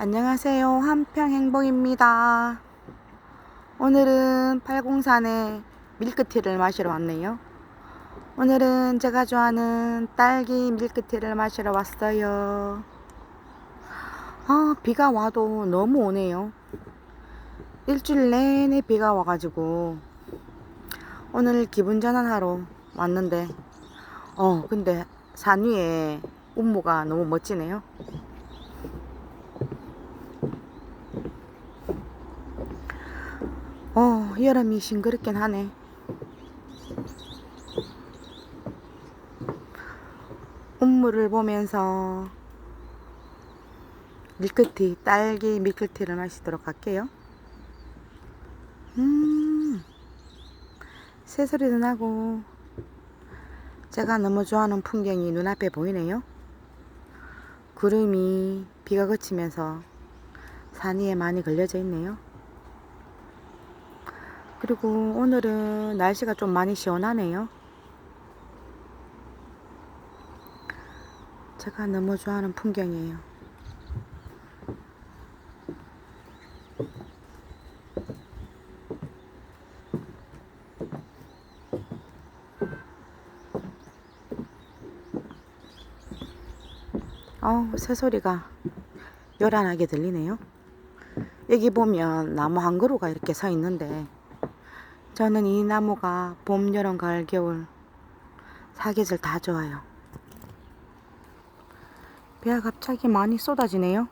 안녕하세요. 한평행복입니다. 오늘은 팔공산에 밀크티를 마시러 왔네요. 오늘은 제가 좋아하는 딸기 밀크티를 마시러 왔어요. 아, 비가 와도 너무 오네요. 일주일 내내 비가 와가지고 오늘 기분 전환하러 왔는데 어, 근데 산 위에 운무가 너무 멋지네요. 어, 여름이 싱그럽긴 하네. 운무를 보면서 밀크티, 딸기 밀크티를 마시도록 할게요. 음, 새소리도 나고, 제가 너무 좋아하는 풍경이 눈앞에 보이네요. 구름이 비가 그치면서 산 위에 많이 걸려져 있네요. 그리고 오늘은 날씨가 좀 많이 시원하네요. 제가 너무 좋아하는 풍경이에요. 어우, 새소리가 요란하게 들리네요. 여기 보면 나무 한 그루가 이렇게 서 있는데 저는 이 나무가 봄, 여름, 가을, 겨울 사계절 다 좋아요. 비가 갑자기 많이 쏟아지네요.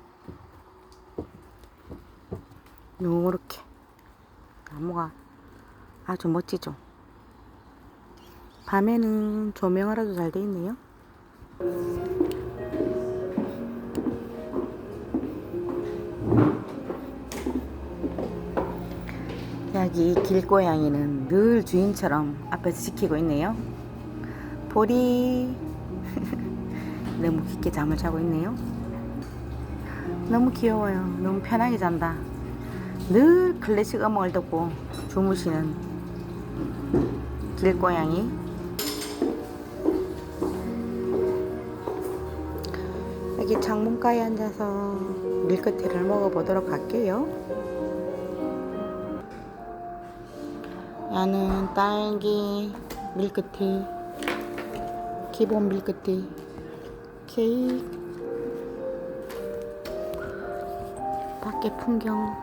요렇게 나무가 아주 멋지죠. 밤에는 조명하라도 잘 돼 있네요. 여기 길고양이는 늘 주인처럼 앞에서 지키고 있네요. 보리 너무 깊게 잠을 자고 있네요. 너무 귀여워요. 너무 편하게 잔다. 늘 클래식 음악을 듣고 주무시는 길고양이. 여기 창문가에 앉아서 밀크티를 먹어보도록 할게요. 나는 딸기 밀크티 기본 밀크티 케이크 밖에 풍경